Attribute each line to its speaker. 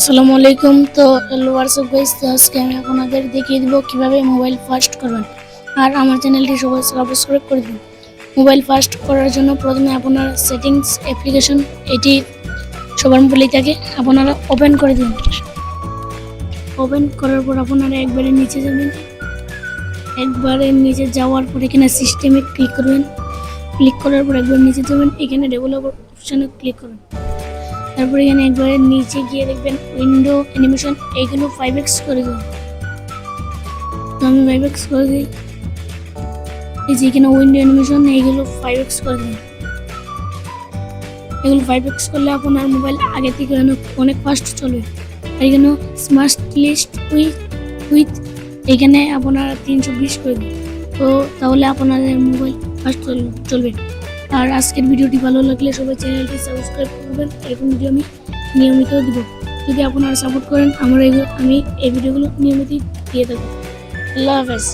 Speaker 1: আসসালামু আলাইকুম। তো হ্যালো হোয়াটসঅ্যাপ গাইস তো আজকে আমি আপনাদের দেখিয়ে দেবো কীভাবে মোবাইল ফাস্ট করবেন। আর আমার চ্যানেলটি সবাই সাবস্ক্রাইব করে দিন মোবাইল ফাস্ট করার জন্য প্রথমে আপনার সেটিংস অ্যাপ্লিকেশন এটি সবার মোবাইলেই থাকে, আপনারা ওপেন করে দিন ওপেন করার পর আপনারা একবারে নিচে যাবেন। একবারে নিচে যাওয়ার পর এখানে সিস্টেমে ক্লিক করবেন। ক্লিক করার পর একবার নিচে যাবেন। এখানে ডেভেলপার অপশানে ক্লিক করবেন। তারপর এখানে একবারে নিচে গিয়ে দেখবেন উইন্ডো অ্যানিমেশন এইগুলো ফাইভ এক্স করে দিন তো আমি ফাইভ এক্স করে দিই। এই যে এখানে উইন্ডো অ্যানিমেশন এইগুলো ফাইভ এক্স করে দিন এগুলো ফাইভ এক্স করলে আপনার মোবাইল আগে থেকে অনেক ফাস্ট চলবে। আর এখানে স্মার্ট লিস্ট উইথ উইথ এখানে আপনারা তিনশো বিশ করে দিন। তো তাহলে আপনাদের মোবাইল ফাস্ট চলবে। আর আজকের ভিডিওটি ভালো লাগলে সবাই চ্যানেলটি সাবস্ক্রাইব করবেন। এরকম ভিডিও আমি নিয়মিত দিব। যদি আপনারা সাপোর্ট করেন, আমার আমি এই ভিডিওগুলো নিয়মিত দিয়ে দেবো। আল্লাহ হাফেজ।